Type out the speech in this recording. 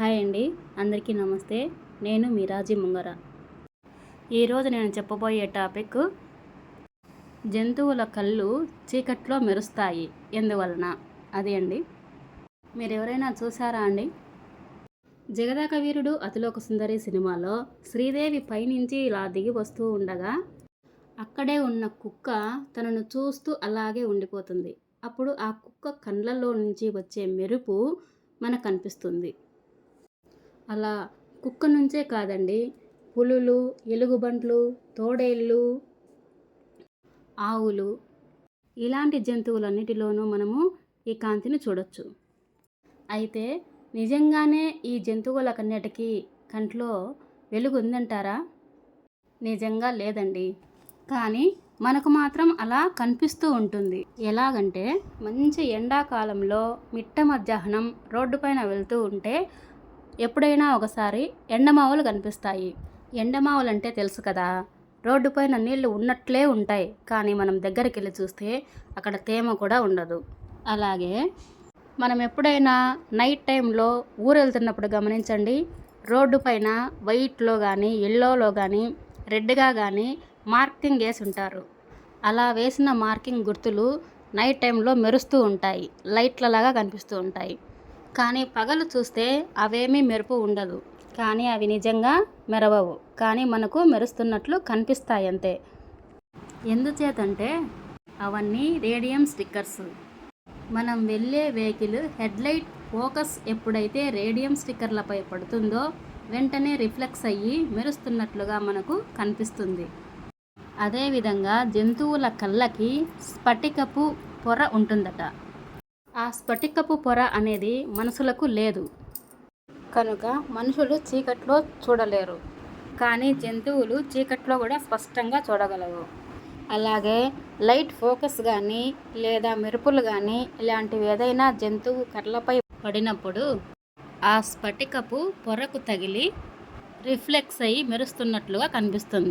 Hi అండి. అందరికీ నమస్తే. నేను మీ రాజీ ముంగర. ఈరోజు నేను చెప్పబోయే టాపిక్ జంతువుల కళ్ళు చీకట్లో మెరుస్తాయి ఎందువలన? అది అండి. మీరు ఎవరైనా చూసారా అండి? జగదాక వీరుడు అతిలోక సుందరి సినిమాలో శ్రీదేవి పైనుంచి ఇలా దిగి వస్తూ ఉండగా అక్కడే ఉన్న కుక్క తనను చూస్తూ అలాగే ఉండిపోతుంది. అప్పుడు ఆ కుక్క కండ్లలో నుంచి వచ్చే మెరుపు మనకు కనిపిస్తుంది. అలా కుక్క నుంచే కాదండి. పులులు ఎలుగుబంట్లు తోడేళ్ళు ఆవులు ఇలాంటి జంతువులన్నిటిలోనూ మనము ఈ కాంతిని చూడొచ్చు. అయితే నిజంగానే ఈ జంతువులకన్నిటికీ కంట్లో వెలుగు ఉందంటారా నిజంగా లేదండి. కానీ మనకు మాత్రం అలా కనిపిస్తూ ఉంటుంది. ఎలాగంటే మంచి ఎండాకాలంలో మిట్ట మధ్యాహ్నం రోడ్డుపైన వెళ్తూ ఉంటే ఎప్పుడైనా ఒకసారి ఎండమావులు కనిపిస్తాయి. ఎండమావులు అంటే తెలుసు కదా రోడ్డుపైన నీళ్ళు ఉన్నట్లే ఉంటాయి. కానీ మనం దగ్గరికి వెళ్ళి చూస్తే అక్కడ తేమ కూడా ఉండదు. అలాగే మనం ఎప్పుడైనా నైట్ టైంలో ఊరు వెళ్తున్నప్పుడు గమనించండి రోడ్డు పైన వైట్లో కానీ ఎల్లోలో కానీ రెడ్గా కానీ మార్కింగ్ వేసి ఉంటారు. అలా వేసిన మార్కింగ్ గుర్తులు నైట్ టైంలో మెరుస్తూ ఉంటాయి. లైట్లలాగా కనిపిస్తూ ఉంటాయి. కానీ పగలు చూస్తే అవేమీ మెరుపు ఉండదు. కానీ అవి నిజంగా మెరవవు. కానీ మనకు మెరుస్తున్నట్లు కనిపిస్తాయి అంతే ఎందుచేతంటే అవన్నీ రేడియం స్టిక్కర్స్. మనం వెళ్ళే వెహికల్ హెడ్లైట్ ఫోకస్ ఎప్పుడైతే రేడియం స్టిక్కర్లపై పడుతుందో వెంటనే రిఫ్లెక్స్ అయ్యి మెరుస్తున్నట్లుగా మనకు కనిపిస్తుంది. అదేవిధంగా జంతువుల కళ్ళకి స్ఫటికపు పొర ఉంటుందట. ఆ స్ఫటికపు పొర అనేది మనుషులకు లేదు. కనుక మనుషులు చీకట్లో చూడలేరు. కానీ జంతువులు చీకట్లో కూడా స్పష్టంగా చూడగలవు. అలాగే లైట్ ఫోకస్ కానీ లేదా మెరుపులు కానీ ఇలాంటివి ఏదైనా జంతువు కర్లపై పడినప్పుడు ఆ స్ఫటికపు పొరకు తగిలి రిఫ్లెక్స్ అయ్యి మెరుస్తున్నట్లుగా కనిపిస్తుంది.